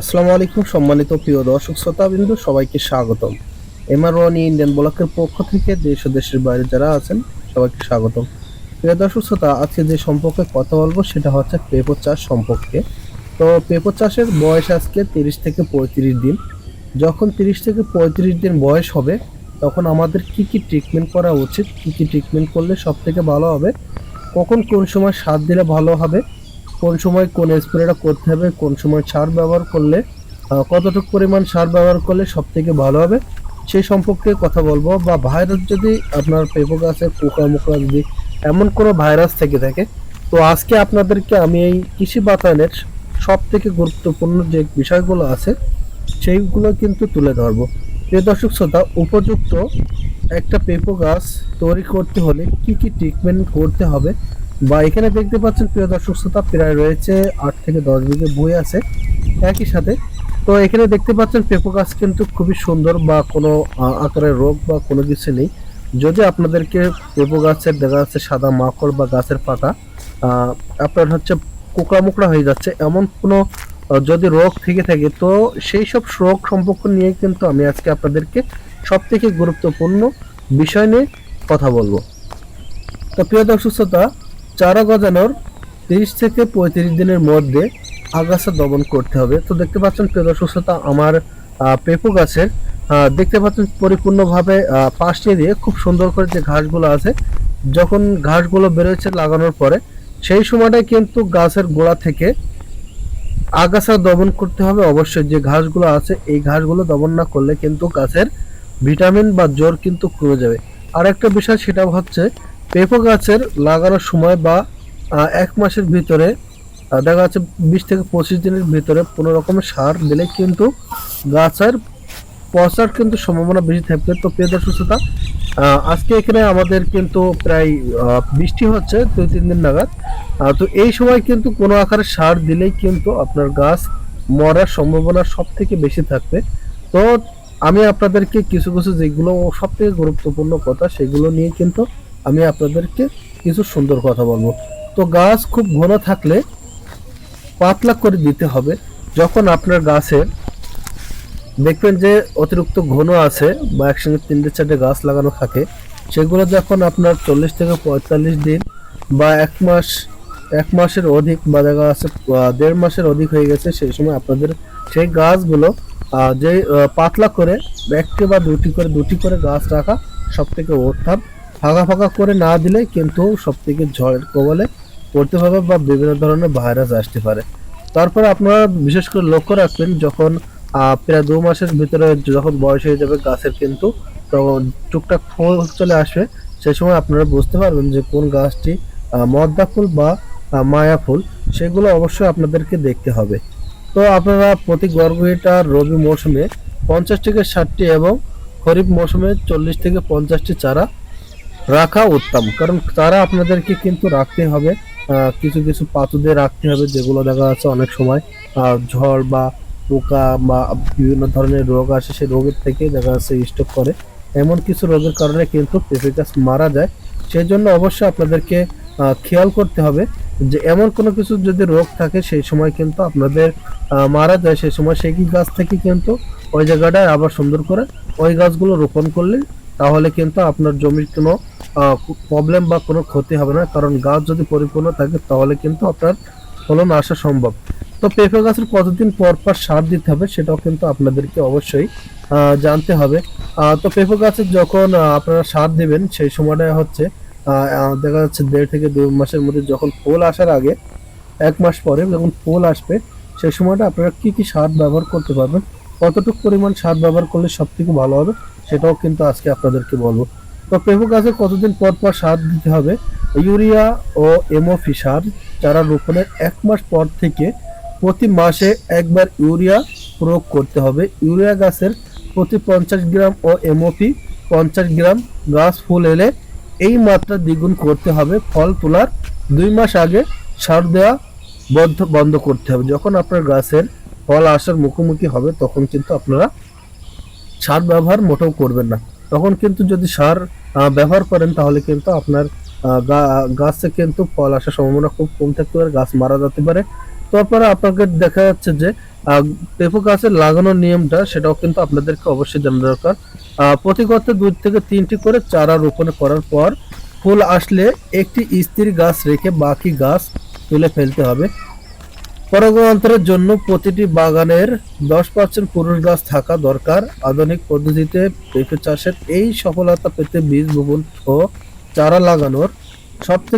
আসসালামু আলাইকুম, সম্মানিত প্রিয় দর্শক শ্রোতাবিন্দু, সবাইকে স্বাগতম। এমআর ওয়ান ইন্ডিয়ান ব্লকের পক্ষ থেকে দেশ ও দেশের বাইরে যারা আছেন, সবাইকে স্বাগতম। প্রিয় দর্শক শ্রোতা, আজকে যে সম্পর্কে কথা বলব সেটা হচ্ছে পেঁপো চাষ সম্পর্কে। তো পেঁপো চাষের বয়স আজকে তিরিশ থেকে পঁয়ত্রিশ দিন। যখন তিরিশ থেকে পঁয়ত্রিশ দিন বয়স হবে, তখন আমাদের কি কি ট্রিটমেন্ট করা উচিত, কি কি ট্রিটমেন্ট করলে সব থেকে ভালো হবে, কখন কোন সময় সার দিলে ভালো হবে কোন সময় কোন স্প্রেটা করতে হবে, কোন সময় সার ব্যবহার করলে কতটুকু পরিমাণ সার ব্যবহার করলে সব থেকে ভালো হবে, সেই সম্পর্কে কথা বলব। বা ভাইরাস যদি আপনার পেঁপো গাছে পোকা মোকা যদি এমন কোনো ভাইরাস থেকে থাকে, তো আজকে আপনাদেরকে আমি এই কৃষি বাতায়নের সব থেকে গুরুত্বপূর্ণ যে বিষয়গুলো আছে, সেইগুলো কিন্তু তুলে ধরবো। প্রিয় দর্শক শ্রোতা, উপযুক্ত একটা পেঁপো গাছ তৈরি করতে হলে কি কি ট্রিটমেন্ট করতে হবে বা এখানে দেখতে পাচ্ছেন, প্রিয় দর্শক শ্রোতা, প্রায় রয়েছে আট থেকে দশ বিঘে বই আছে একই সাথে। তো এখানে দেখতে পাচ্ছেন, পেঁপো গাছ কিন্তু খুবই সুন্দর বা কোনো আকারের রোগ বা কোনো কিছু নেই। যদি আপনাদেরকে পেঁপো গাছের, দেখা যাচ্ছে সাদা মাকড় বা গাছের পাতা আপনার হচ্ছে কোকড়া মুকড়া হয়ে যাচ্ছে, এমন কোনো যদি রোগ থেকে থাকে, তো সেই সব রোগ সম্পর্ক নিয়ে কিন্তু আমি আজকে আপনাদেরকে সব থেকে গুরুত্বপূর্ণ বিষয় নিয়ে কথা বলব। তো প্রিয় দর্শক শ্রোতা চারা গজানোর তিরিশ থেকে পঁয়ত্রিশ দিনের মধ্যে আগাছা দমন করতে হবে। তো দেখতে পাচ্ছেন, প্রিয় দর্শক আমার পেঁপো গাছের দেখতে পাচ্ছেন পরিপূর্ণভাবে পাশে দিয়ে খুব সুন্দর করে যে ঘাসগুলো আছে, যখন ঘাসগুলো বেরোচ্ছে লাগানোর পরে, সেই সময়টায় কিন্তু গাছের গোড়া থেকে আগাছা দমন করতে হবে। অবশ্যই যে ঘাসগুলো আছে, এই ঘাসগুলো দমন না করলে কিন্তু গাছের ভিটামিন বা জোর কিন্তু কমে যাবে। আর একটা বিষয় সেটা হচ্ছে পেঁপো গাছের লাগানোর সময় বা এক মাসের ভিতরে দেখা যাচ্ছে বিশ থেকে পঁচিশ দিনের ভিতরে কোনো রকমের সার দিলে কিন্তু গাছের পচার কিন্তু সম্ভাবনা বেশি থাকবে। তো দর্শক শ্রোতা, আজকে এখানে আমাদের কিন্তু প্রায় বৃষ্টি হচ্ছে দুই তিন দিন নাগাদ। তো এই সময় কিন্তু কোনো আকারে সার দিলেই কিন্তু আপনার গাছ মরার সম্ভাবনা সব থেকে বেশি থাকবে। তো আমি আপনাদেরকে কিছু কিছু যেগুলো সব থেকে গুরুত্বপূর্ণ কথা সেগুলো নিয়ে কিন্তু আমি আপনাদেরকে কিছু সুন্দর কথা বলব। তো গাছ খুব ঘন থাকলে পাতলা করে দিতে হবে। যখন আপনার গাছের দেখবেন যে অতিরিক্ত ঘন আছে বা একসঙ্গে তিনটে চারটে গাছ লাগানো থাকে, সেগুলো যখন আপনার চল্লিশ থেকে পঁয়তাল্লিশ দিন বা এক মাস, এক মাসের অধিক বা দেখা আছে দেড় মাসের অধিক হয়ে গেছে, সেই সময় আপনাদের সেই গাছগুলো যে পাতলা করে একটি বা দুটি করে দুটি করে গাছ রাখা সব থেকে উত্তম। ফাঁকা ফাঁকা করে না দিলে কিন্তু সব থেকে ঝড়ের কবলে পড়তে পারবে বা বিভিন্ন ধরনের ভাইরাস আসতে পারে। তারপরে আপনারা বিশেষ করে লক্ষ্য রাখবেন, যখন প্রায় দু মাসের ভিতরে যখন বয়স হয়ে যাবে গাছের কিন্তু, তখন টুকটাক ফুল চলে আসবে। সেই সময় আপনারা বুঝতে পারবেন যে কোন গাছটি মদ্দা ফুল বা মায়া ফুল, সেগুলো অবশ্যই আপনাদেরকে দেখতে হবে। তো আপনারা প্রতি গর্ভটা রবি মৌসুমে পঞ্চাশ থেকে ষাটটি এবং খরিফ মৌসুমে চল্লিশ থেকে পঞ্চাশটি চারা রাখা উত্তম। কারণ তারা আপনাদেরকে কিন্তু রাখতে হবে। কিছু কিছু পাতুদের রাখতে হবে যেগুলো দেখা যাচ্ছে অনেক সময় ঝড় বা পোকা বা বিভিন্ন ধরনের রোগ আসে, সেই রোগের থেকে দেখা যাচ্ছে স্টক করে। এমন কিছু রোগের কারণে কিন্তু পেঁপে গাছ মারা যায়। সেই জন্য অবশ্যই আপনাদেরকে খেয়াল করতে হবে যে এমন কোনো কিছু যদি রোগ থাকে, সেই সময় কিন্তু আপনাদের মারা যায়। সেই সময় সেই গাছ থেকে কিন্তু ওই জায়গাটায় আবার সুন্দর করে ওই গাছগুলো রোপণ করলে তাহলে কিন্তু আপনার জমির কোনো প্রবলেম বা কোনো ক্ষতি হবে না। কারণ গাছ যদি পরিপূর্ণ থাকে, তাহলে কিন্তু আপনার ফলন আসা সম্ভব। তো পেঁপে গাছের কতদিন পর পর সার দিতে হবে, সেটাও কিন্তু আপনাদেরকে অবশ্যই জানতে হবে। তো পেঁপে গাছের যখন আপনারা সার দেবেন, সেই সময়টা হচ্ছে দেখা যাচ্ছে দেড় থেকে দুই মাসের মধ্যে যখন ফুল আসার আগে, এক মাস পরে যখন ফুল আসবে, সেই সময়টা আপনারা কি কি সার ব্যবহার করতে পারবেন, কতটুকু পরিমাণ সার ব্যবহার করলে সব থেকে ভালো হবে, সেটাও কিন্তু আজকে আপনাদেরকে বলব। তো পেঁপে গাছে কতদিন পর পর সার দিতে হবে। ইউরিয়া ও এমওপি সার চারা রোপণের এক মাস পর থেকে প্রতি মাসে একবার ইউরিয়া প্রয়োগ করতে হবে। ইউরিয়া গাছের প্রতি পঞ্চাশ গ্রাম ও এমওপি পঞ্চাশ গ্রাম গাছ ফুল এলে এই মাত্রা দ্বিগুণ করতে হবে। ফল তোলার দুই মাস আগে সার দেওয়া বন্ধ বন্ধ করতে হবে। যখন আপনার গাছের ফল আসার মুখোমুখি হবে, তখন কিন্তু আপনারা সার ব্যবহার মোটেও করবেন না। তখন কিন্তু যদি সার ব্যবহার করেন, তাহলে কিন্তু আপনার গাছে কিন্তু ফল আসার সম্ভাবনা খুব কম থাকতে পারে, গাছ মারা যেতে পারে। তারপরে আপনাকে দেখা যাচ্ছে যে পেঁপে গাছের লাগানোর নিয়মটা, সেটাও কিন্তু আপনাদেরকে অবশ্যই জানা দরকার। প্রতি গর্তে দুই থেকে তিনটি করে চারা রোপণ করার পর ফুল আসলে একটি স্থির গাছ রেখে বাকি গাছ তুলে ফেলতে হবে। পরাগায়ন্তরের জন্য প্রতিটি বাগানের দশ পার্সেন্ট পুরুষ গাছ থাকা দরকার। আধুনিক পদ্ধতিতে পেঁপে চাষের এই সফলতা পেতে বীজ বপন ও চারা লাগানোর সবথেকে